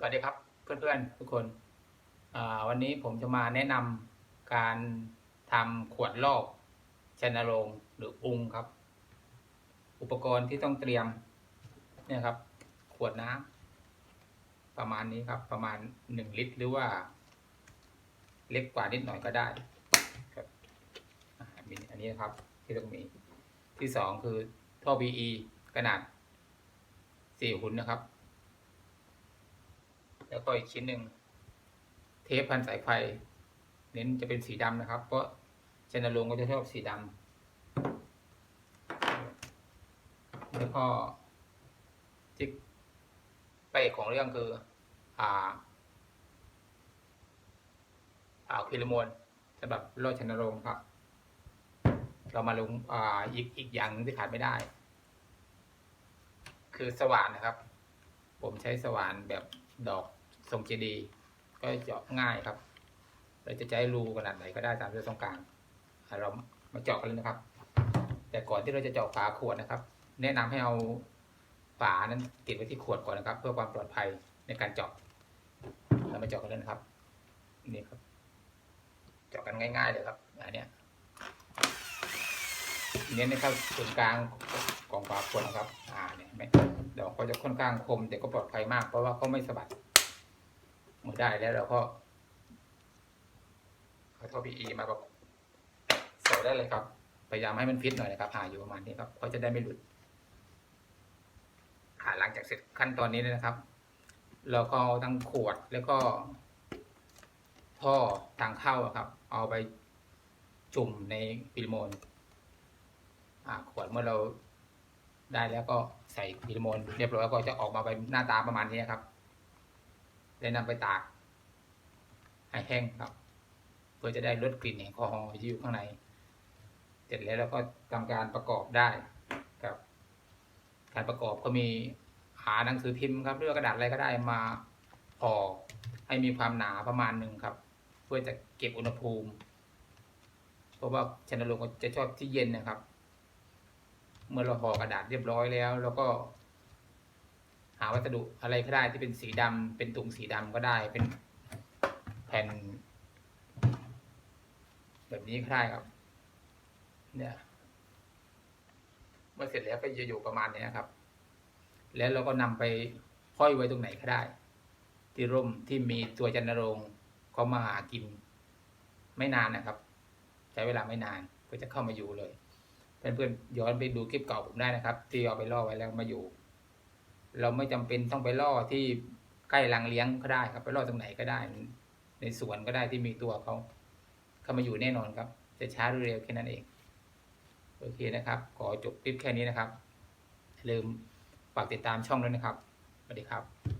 สวัสดีครับเพื่อนๆทุกคนวันนี้ผมจะมาแนะนำการทำขวดลอกชนโรงหรืออุงครับ อุปกรณ์ที่ต้องเตรียมเนี่ยครับ ขวดน้ำประมาณนี้ครับ ประมาณหนึ่งลิตร หรือว่า เล็กกว่านิดหน่อยก็ได้ครับมีอันนี้ครับที่ต้องมีที่สองคือท่อ PE ขนาดสี่หุ่นนะครับ แล้วก็อีกชิ้นหนึ่งเทปพันสายไฟ เน้นจะเป็นสีดำนะครับ เพราะชนรงก็จะชอบสีดำแล้วก็จิ๊กไปของเรื่องคือ อ่า อ่าคิลโมนสำหรับโลดชนรงค์ครับ เรามาลงอ่าอีกอีกอย่างหนึ่งที่ขาดไม่ได้ คือสว่านนะครับ ผมใช้สว่านแบบดอก ทรงเจดีย์ก็เจาะง่ายครับ เราจะใช้รูขนาดไหนก็ได้ตามที่เราต้องการเรามาเจาะกันเลยนะครับ แต่ก่อนที่เราจะเจาะฝาขวดนะครับ แนะนำให้เอาฝานั้นติดไว้ที่ขวดก่อนนะครับ เพื่อความปลอดภัยในการเจาะเรามาเจาะกันเลยนะครับ นี่ครับ เจาะกันง่ายๆเลยครับอันเนี้ยเน้นนะครับส่วนกลางของฝาขวดนะครับ อ่าเนี่ยไหมดอกก็จะค่อนข้างคมแต่ก็ปลอดภัยมากเพราะว่าเขาไม่สะบัด ได้แล้วเราก็เอาท่อ PE มาประกบใส่ได้เลยครับ พยายามให้มันฟิตหน่อยนะครับหาอยู่ประมาณนี้ครับเขาจะได้ไม่หลุดอ่าหลังจากเสร็จขั้นตอนนี้นะครับ เราก็เอาทั้งขวดแล้วก็ ท่อทางเข้าครับ เอาไปจุ่มในฟิลโมนขวดเมื่อเราได้แล้วก็ใส่ฟิลโมนเรียบร้อยก็จะออกมาเป็นหน้าตาประมาณนี้ครับ ได้นำไปตากให้แห้งครับ เพื่อจะได้ลดกลิ่นแอลกอฮอล์ที่อยู่ข้างใน เสร็จแล้วเราก็ทำการประกอบได้ครับ การประกอบก็มีหาหนังสือพิมพ์ครับหรือว่ากระดาษอะไรก็ได้มาห่อให้มีความหนาประมาณหนึ่งครับ เพื่อจะเก็บอุณหภูมิ เพราะว่าชนโรงจะชอบที่เย็นนะครับ เมื่อเราห่อกระดาษเรียบร้อยแล้ว แล้วก็ หาวัสดุอะไรก็ได้ที่เป็นสีดำเป็นถุงสีดำก็ได้ เป็นแผ่น แบบนี้ก็ได้ครับ เนี่ย เมื่อเสร็จแล้วก็จะอยู่ประมาณนี้นะครับ แล้วเราก็นำไปห้อยไว้ตรงไหนก็ได้ ที่ร่มที่มีตัวจันทรงเขามาหากิน ไม่นานนะครับ ใช้เวลาไม่นานก็จะเข้ามาอยู่เลยเพื่อนๆย้อนไปดูคลิปเก่าผมได้นะครับ ที่เอาไปล่อไว้แล้วมาอยู่ เราไม่จำเป็นต้องไปล่อที่ใกล้รังเลี้ยงก็ได้ครับ ไปล่อตรงไหนก็ได้ ในสวนก็ได้ที่มีตัวเขาเข้ามาอยู่แน่นอนครับ จะช้าหรือเร็วแค่นั้นเอง โอเคนะครับ ขอจบคลิปแค่นี้นะครับลืมฝากติดตามช่องด้วยนะครับสวัสดีครับ